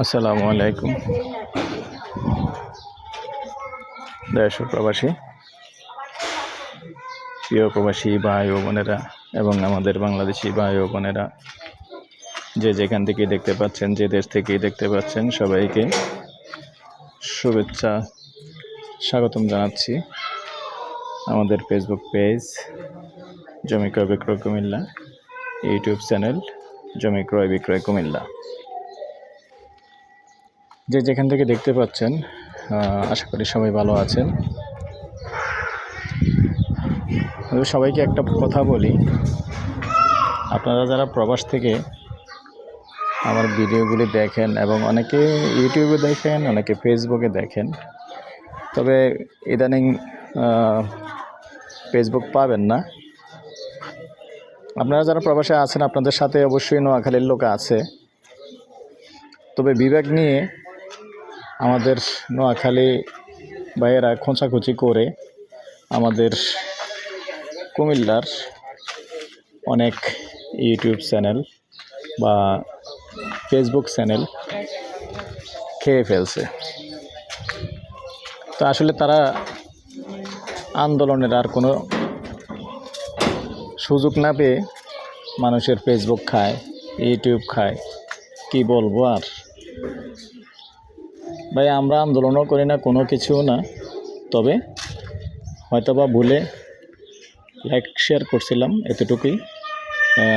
আসসালামু আলাইকুম। দেশ প্রবাসী, প্রিয় প্রবাসী ভাই ও বোনেরা এবং আমাদের বাংলাদেশি ভাই ও বোনেরা, যে যেখান থেকে দেখতে পাচ্ছেন, যে দেশ থেকেই দেখতে পাচ্ছেন, সবাইকে শুভেচ্ছা স্বাগতম জানাচ্ছি আমাদের ফেসবুক পেজ জমি ক্রয় বিক্রয় কুমিল্লা ইউটিউব চ্যানেল জমি ক্রয় বিক্রয় কুমিল্লা। যে যেখান থেকে দেখতে পাচ্ছেন আশা করি সবাই ভালো আছেন। সবাইকে একটা কথা বলি। আপনারা যারা প্রবাস থেকে আমার ভিডিওগুলি দেখেন এবং অনেকে ইউটিউবে দেখেন, অনেকে ফেসবুকে দেখেন, তবে ইদানিং ফেসবুক পাবেন না। আপনারা যারা প্রবাসে আছেন, আপনাদের সাথে অবশ্যই নোয়াখালীর লোক আছে। তবে বিবেক নিয়ে আমাদের নোয়াখালী ভাইয়েরা খোঁচাখুচি করে আমাদের কুমিল্লার অনেক ইউটিউব চ্যানেল বা ফেসবুক চ্যানেল খেয়ে ফেলছে। তো আসলে তারা আন্দোলনের আর কোনো সুযোগ না পেয়ে মানুষের ফেসবুক খায়, ইউটিউব খায়, কি বলব আর? ভাই, আমরা আন্দোলনও করি না, কোনো কিছু না। তবে হয়তোবা ভুলে লাইক শেয়ার করছিলাম এতটুকুই।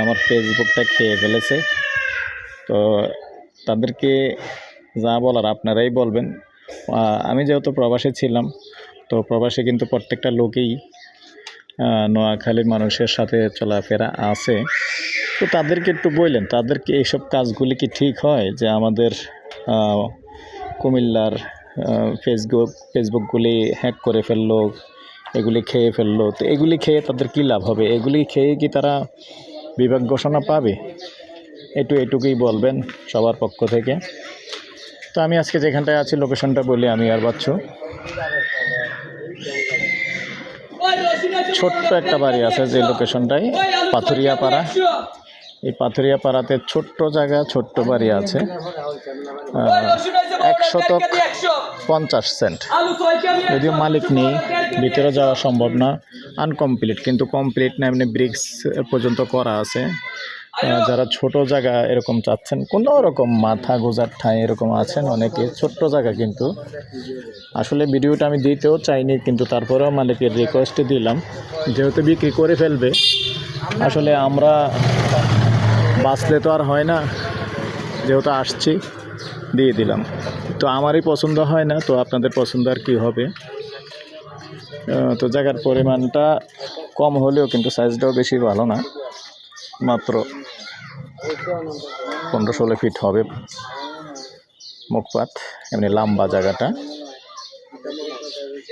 আমার ফেসবুকটা খেয়ে ফেলেছে। তো তাদেরকে যা বলার আপনারাই বলবেন। আমি যেহেতু প্রবাসে ছিলাম, তো প্রবাসে কিন্তু প্রত্যেকটা লোকেই নোয়াখালীর মানুষের সাথে চলাফেরা আছে। তো তাদেরকে একটু বললেন তাদেরকে এইসব কাজগুলি কি ঠিক হয় যে আমাদের কুমিল্লার ফেসবুক ফেসবুকগুলি হ্যাক করে ফেলল, এগুলি খেয়ে ফেলল। তো এগুলি খেয়ে তাদের কী লাভ হবে? এগুলি খেয়ে কি তারা বিভাগ ঘোষণা পাবে? একটু এটুকুই বলবেন সবার পক্ষ থেকে। তো আমি আজকে যেখানটায় আছি লোকেশনটা বলি আমি আর বাচ্চু। ছোট্ট একটা বাড়ি আছে যে লোকেশনটায় পাথুরিয়া পাড়া এই পাথুরিয়া পাড়াতে ছোট্ট জায়গা, ছোট্ট বাড়ি আছে। এক শতক পঞ্চাশ সেন্ট। যদিও মালিক নেই, ভিতরে যাওয়া সম্ভব না। আনকমপ্লিট কিন্তু কমপ্লিট না, এমনি ব্রিক্স পর্যন্ত করা আছে। যারা ছোট জায়গা এরকম চাচ্ছেন, কোনো রকম মাথা গোজার ঠাঁই এরকম আছেন অনেকে, ছোট্ট জায়গা কিন্তু। আসলে ভিডিওটা আমি দিতেও চাইনি, কিন্তু তারপরেও মালিকের রিকোয়েস্টে দিলাম। যেহেতু বিক্রি করে ফেলবে, আসলে আমরা বাঁচলে তো আর হয় না, যেহেতু আসছি, দিয়ে দিলাম। তো আমারই পছন্দ হয় না, তো আপনাদের পছন্দ আর কী হবে? তো জায়গার পরিমাণটা কম হলেও কিন্তু সাইজটাও বেশি ভালো না, মাত্র পনেরো ষোলো ফিট হবে মুখপাত, এমনি লম্বা জায়গাটা।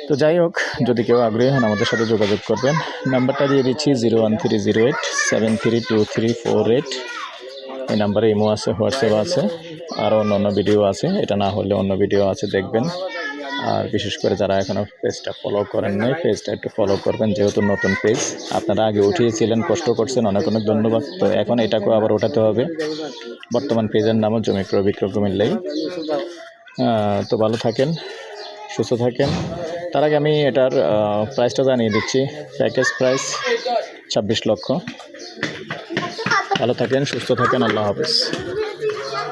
তো যাই হোক যদি কেউ আগ্রহী হন আমাদের সাথে যোগাযোগ করবেন। নাম্বারটা দিয়ে দিচ্ছি zero one three zero eight seven three two three four eight. এই নাম্বারে ইমো আছে হোয়াটসঅ্যাপ আছে আরও অন্য অন্য ভিডিও আছে। এটা না হলে অন্য ভিডিও আছে দেখবেন। আর বিশেষ করে যারা এখনও পেজটা ফলো করেন নাই পেজটা একটু ফলো করবেন যেহেতু নতুন পেজ। আপনারা আগে উঠিয়েছিলেন কষ্ট করছেন অনেক অনেক ধন্যবাদ। তো এখন এটাকেও আবার ওঠাতে হবে। বর্তমান পেজের নামও জমি ক্রয় বিক্রয় কুমিল্লাই তো ভালো থাকেন সুস্থ থাকেন। তার আগে আমি এটার প্রাইসটা জানিয়ে দিচ্ছি। প্যাকেজ প্রাইস ছাব্বিশ লক্ষ। ভালো থাকেন, সুস্থ থাকেন, আল্লাহ হাফেজ।